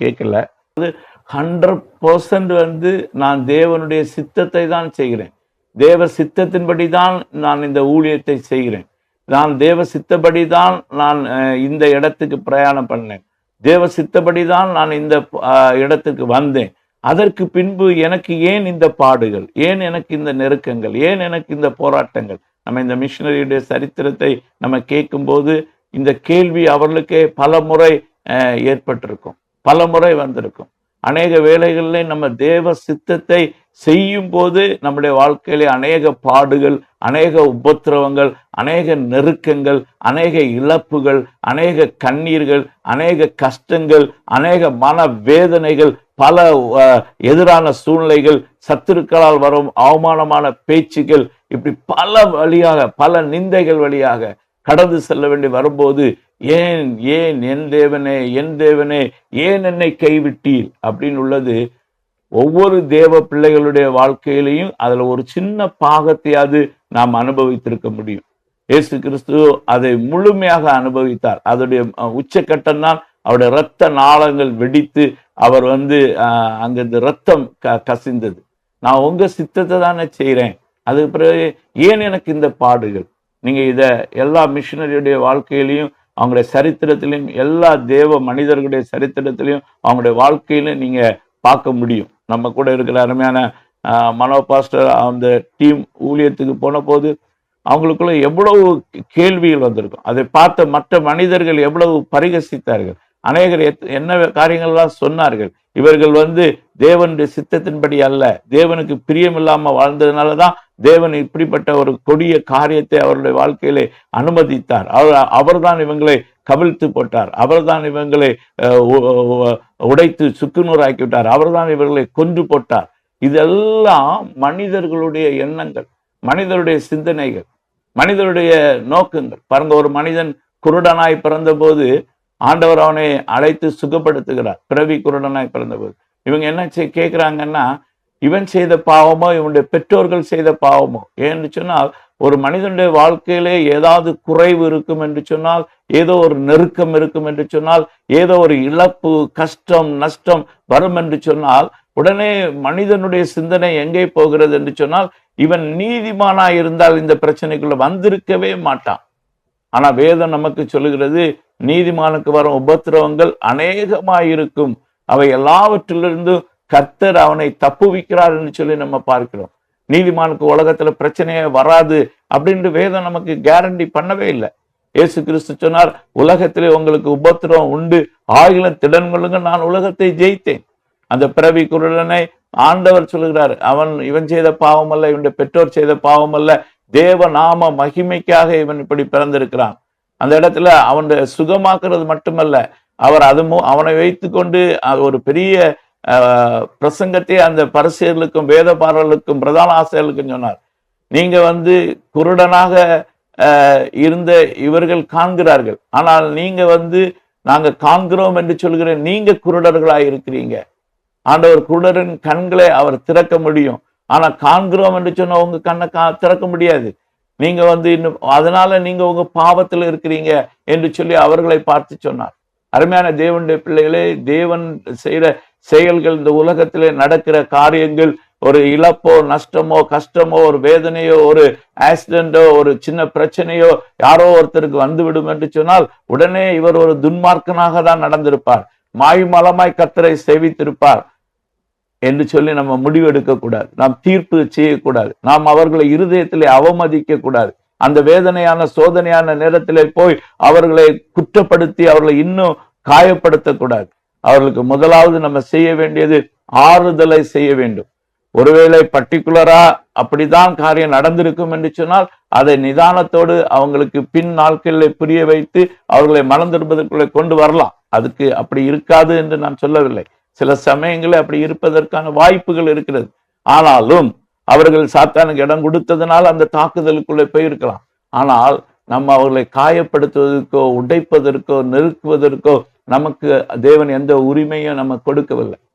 கேட்கல. அது hundred percent வந்து நான் தேவனுடைய சித்தத்தை தான் செய்கிறேன். தேவ சித்தத்தின்படி தான் நான் இந்த ஊழியத்தை செய்கிறேன். நான் தேவ சித்தப்படி தான் நான் இந்த இடத்துக்கு பிரயாணம் பண்ணேன். தேவ சித்தப்படி தான் நான் இந்த இடத்துக்கு வந்தேன். அதற்கு பின்பு எனக்கு ஏன் இந்த பாடுகள்? ஏன் எனக்கு இந்த நெருக்கங்கள்? ஏன் எனக்கு இந்த போராட்டங்கள்? நம்ம இந்த மிஷினரியுடைய சரித்திரத்தை நம்ம கேட்கும்போது இந்த கேள்வி அவர்களுக்கே பல முறை அஹ், ஏற்பட்டிருக்கும். பல முறை வந்திருக்கும். அநேக வேலைகளிலே நம்ம தேவ சித்தத்தை செய்யும் போது நம்முடைய வாழ்க்கையிலே அநேக பாடுகள் அநேக உபத்திரவங்கள் அநேக நெருக்கங்கள் அநேக இழப்புகள் அநேக கண்ணீர்கள் அநேக கஷ்டங்கள் அநேக மன வேதனைகள் பல எதிரான சூழ்நிலைகள் சத்துருக்களால் வரும் அவமானமான பேச்சுகள் இப்படி பல வழியாக பல நிந்தைகள் வழியாக கடந்து செல்ல வேண்டி வரும்போது ஏன் ஏன் என் தேவனே என் தேவனே ஏன் என்னை கைவிட்டீர்? அப்படின்னு உள்ளது. ஒவ்வொரு தேவ பிள்ளைகளுடைய வாழ்க்கையிலையும் அதுல ஒரு சின்ன பாகத்தையாவது நாம் அனுபவித்திருக்க முடியும். இயேசு கிறிஸ்து அதை முழுமையாக அனுபவித்தார். அதோடைய அஹ், உச்சக்கட்டம் தான் அவருடைய இரத்த நாளங்கள் வெடித்து அவர் வந்து அஹ், அங்கிருந்து ரத்தம் க கசிந்தது. நான் உங்க சித்தத்தை தானே செய்கிறேன் அதுக்கு பிறகு ஏன் எனக்கு இந்த பாடுகள்? நீங்கள் இதை எல்லா மிஷினரியுடைய வாழ்க்கையிலையும் அவங்களுடைய சரித்திரத்திலையும் எல்லா தேவ மனிதர்களுடைய சரித்திரத்திலையும் அவங்களுடைய வாழ்க்கையிலும் நீங்கள் பார்க்க முடியும். நம்ம கூட இருக்கிற அருமையான ஆஹ், மனோ பாஸ்டர் அந்த டீம் ஊழியத்துக்கு போன போது அவங்களுக்குள்ள எவ்வளவு கேள்விகள் வந்திருக்கும். அதை பார்த்த மற்ற மனிதர்கள் எவ்வளவு பரிகசித்தார்கள். அநேகர் எத்- என்ன காரியங்கள்லாம் சொன்னார்கள். இவர்கள் வந்து தேவனுடைய சித்தத்தின்படி அல்ல. தேவனுக்கு பிரியமில்லாமல் வாழ்ந்ததுனால தான் தேவன் இப்படிப்பட்ட ஒரு கொடிய காரியத்தை அவருடைய வாழ்க்கையிலே அனுமதித்தார். அவர் அவர்தான் இவங்களை கவிழ்த்து போட்டார். அவர்தான் இவங்களை உடைத்து சுக்குநூறாக்கி விட்டார் அவர்தான் இவர்களை கொன்று போட்டார். இதெல்லாம் மனிதர்களுடைய எண்ணங்கள் மனிதருடைய சிந்தனைகள் மனிதருடைய நோக்கங்கள். பாருங்க ஒரு மனிதன் குருடனாய் பிறந்தபோது ஆண்டவர் அவனை அழைத்து சுகப்படுத்துகிறார். பிறவி குருடனாய் பிறந்தபோது. இவங்க என்ன கேட்குறாங்கன்னா இவன் செய்த பாவமோ இவனுடைய பெற்றோர்கள் செய்த பாவமோ? ஏன்னு சொன்னால் ஒரு மனிதனுடைய வாழ்க்கையிலே ஏதாவது குறைவு இருக்கும் என்று சொன்னால் ஏதோ ஒரு நெருக்கம் இருக்கும் என்று சொன்னால் ஏதோ ஒரு இழப்பு கஷ்டம் நஷ்டம் வரும் என்று சொன்னால் உடனே மனிதனுடைய சிந்தனை எங்கே போகிறது என்று சொன்னால் இவன் நீதிமானா இருந்தால் இந்த பிரச்சனைக்குள்ள வந்திருக்கவே மாட்டான். ஆனா வேதம் நமக்கு சொல்லுகிறது நீதிமானுக்கு வரும் உபத்திரவங்கள் அநேகமாயிருக்கும். அவை எல்லாவற்றிலிருந்தும் கர்த்தர் அவனை தப்புவிக்கிறார் என்று சொல்லி நம்ம பார்க்கிறோம். நீதிமானுக்கு உலகத்துல பிரச்சனையே வராது அப்படின்ட்டு வேதம் நமக்கு கேரண்டி பண்ணவே இல்லை. இயேசு கிறிஸ்து சொன்னார் உலகத்திலே உங்களுக்கு உபத்திரவம் உண்டு. ஆகிலும் திடன் கொள்ளுங்க நான் உலகத்தை ஜெயித்தேன். அந்த பிறவி குருடனை ஆண்டவர் சொல்கிறார் அவன் இவன் செய்த பாவம் அல்ல இவனுடைய பெற்றோர் செய்த பாவம் அல்ல. தேவ நாம மகிமைக்காக இவன் இப்படி பிறந்திருக்கிறான். அந்த இடத்துல அவனுடைய சுகமாக்குறது மட்டுமல்ல அவர் அது அவனை வைத்துக்கொண்டு அது ஒரு பெரிய பிரசங்கத்தை அந்த பரசியர்களுக்கும் வேத பாடலுக்கும் பிரதான ஆசிரியர்களுக்கும் சொன்னார். நீங்க வந்து குருடனாக இருந்த இவர்கள் காண்கிறார்கள். ஆனால் நீங்க வந்து நாங்க காண்கிறோம் என்று சொல்கிற நீங்க குருடர்களாய் இருக்கிறீங்க. ஆண்டவர் குருடரின் கண்களை அவர் திறக்க முடியும். ஆனா காண்கிறோம் என்று சொன்ன உங்க கண்ணை கா திறக்க முடியாது. நீங்க வந்து இன்னும் அதனால நீங்க உங்க பாவத்தில் இருக்கிறீங்க என்று சொல்லி அவர்களை பார்த்து சொன்னார். அருமையான தேவனுடைய பிள்ளைகளே தேவன் செய்கிற செயல்கள் இந்த உலகத்திலே நடக்கிற காரியங்கள் ஒரு இழப்போ நஷ்டமோ கஷ்டமோ ஒரு வேதனையோ ஒரு ஆக்சிடென்டோ ஒரு சின்ன பிரச்சனையோ யாரோ ஒருத்தருக்கு வந்துவிடும் என்று சொன்னால் உடனே இவர் ஒரு துன்மார்க்கனாக தான் நடந்திருப்பார். மாய்மலமாய் கத்தரை சேவித்திருப்பார் என்று சொல்லி நம்ம முடிவெடுக்க கூடாது நாம் தீர்ப்பு செய்யக்கூடாது. நாம் அவர்களை இருதயத்திலே அவமதிக்க கூடாது அந்த வேதனையான சோதனையான நேரத்திலே போய் அவர்களை குற்றப்படுத்தி அவர்களை இன்னும் காயப்படுத்தக்கூடாது. அவர்களுக்கு முதலாவது நம்ம செய்ய வேண்டியது ஆறுதலை செய்ய வேண்டும். ஒருவேளை பர்டிகுலரா அப்படிதான் காரியம் நடந்திருக்கும் என்று சொன்னால் அதை நிதானத்தோடு அவங்களுக்கு பின் நாட்களில் புரிய வைத்து அவர்களை மனம் கொண்டு வரலாம். அதுக்கு அப்படி இருக்காது என்று நான் சொல்லவில்லை. சில சமயங்களில் அப்படி இருப்பதற்கான வாய்ப்புகள் இருக்கிறது. ஆனாலும் அவர்கள் சாத்தானுக்கு இடம் கொடுத்ததுனால் அந்த தாக்குதலுக்குள்ளே போயிருக்கலாம். ஆனால் நம்ம அவர்களை காயப்படுத்துவதற்கோ உடைப்பதற்கோ நெருக்குவதற்கோ நமக்கு தேவன் எந்த உரிமையும் நம்ம கொடுக்கவில்லை.